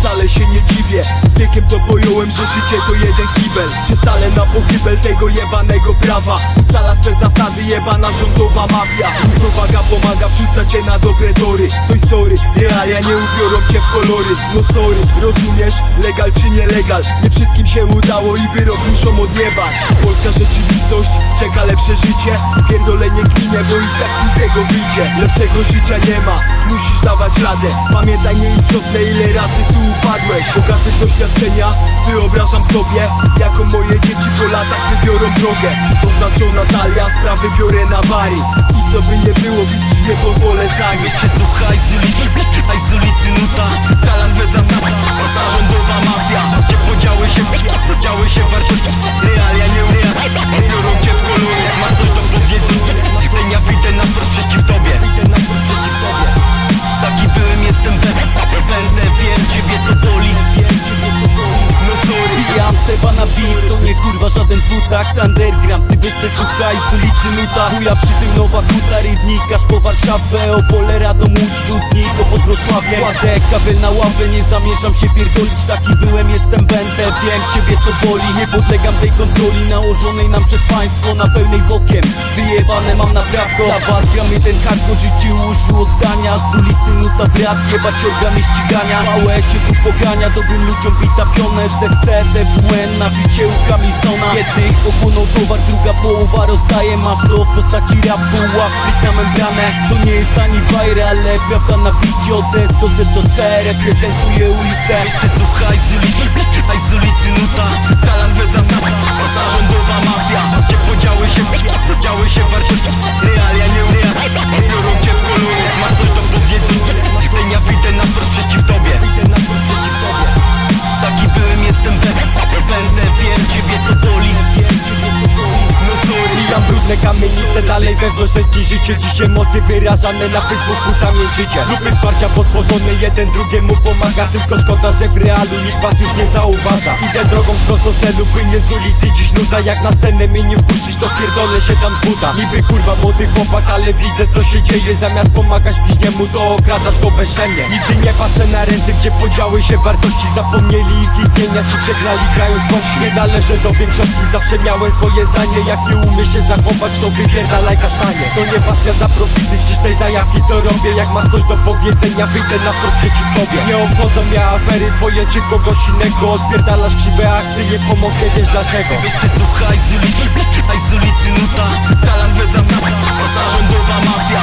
Wcale się nie dziwię wiekiem to pojąłem, że życie to jeden kibel. Cię stale na pochybel tego jebanego prawa? Ustala swe zasady jebana rządowa mafia. Równowaga pomaga wrzucać cię na dobre tory. To story, realia nie ubiorą cię w kolory. No sorry, rozumiesz? Legal czy nielegal? Nie wszystkim się udało i wyrok muszą odjebać. Polska rzeczywistość czeka lepsze życie. Pierdolenie gminie, bo i tak nic z tego wyjdzie. Lepszego życia nie ma, musisz dawać radę. Pamiętaj nieistotne ile razy tu upadłeś. Bogaty doświadczenia wyobrażam sobie Jako moje dzieci po latach wybiorą drogę. Oznaczona talia, sprawy biorę na bary I co by nie było, nie pozwolę zanieść Jeszcze słuchaj z ulicy, z ulicy nuta Talan bez zasad, ta rządowa żaden dwutakt Underground, te słuchaj z ulicy nuta Chuja przy tym nowa kuta, rybnikarz po Warszawę Opole, Radom, Łódź, Dudnik, pod Wrocławiem. Kładę kabel na ławę, nie zamierzam się pierdolić Taki byłem, jestem będę, wiem, ciebie to boli Nie podlegam tej kontroli nałożonej nam przez państwo Na pełnej bokiem, wyjebane mam na prawko Dla was gramy ten hardcore, życie ułożyło zdania Z ulicy nuta brat, jebać organy ścigania. Małe się tu pogania, dobrym ludziom bita pionę. ZC, TWN, nabicie u Kamisona Jednych ochłonął towar, druga połowa rozdaje Masz to w postaci rapu, ławki na membranę. To nie jest ani bajra, ale prawda na bicie. Od S do Z do C, reprezentuje ulicę. Jeszcze słuchaj z brudne kamienice, dalej wewnątrz tętni życie. Dziś emocje wyrażane na Facebooku, tam jest życie. Grupy wsparcia potworzone, jeden drugiemu pomaga. Tylko szkoda, że w realu nikt was już nie zauważa. Idę drogą wprost do celu, płynie z ulicy Dziś nuda. Jak na scenę mnie nie wpuścisz, to pierdolę się tam z buta Niby kurwa młody chłopak, ale widzę co się dzieje. Zamiast pomagać bliźniemu, to okradasz go bezczelnie Nigdy nie patrzę na ręce, gdzie podziały się wartości. Zapomnieli ich istnienia, ci przegrali grając kości Nie należę do większości, zawsze miałem swoje zdanie. Jak nie umie się zachować, to wypierdalaj kasztanie. To nie pasja za profity, z czystej zajawki to robię. Jak masz coś do powiedzenia, wyjdę na wprost przeciw tobie. Nie obchodzą mnie afery twoje czy kogoś innego. Odpierdalasz krzywe akty, nie pomogę, wiesz dlaczego. Jeszcze słuchaj z ulicy, z ulicy nuta. Talan zasad, ta rządowa mafia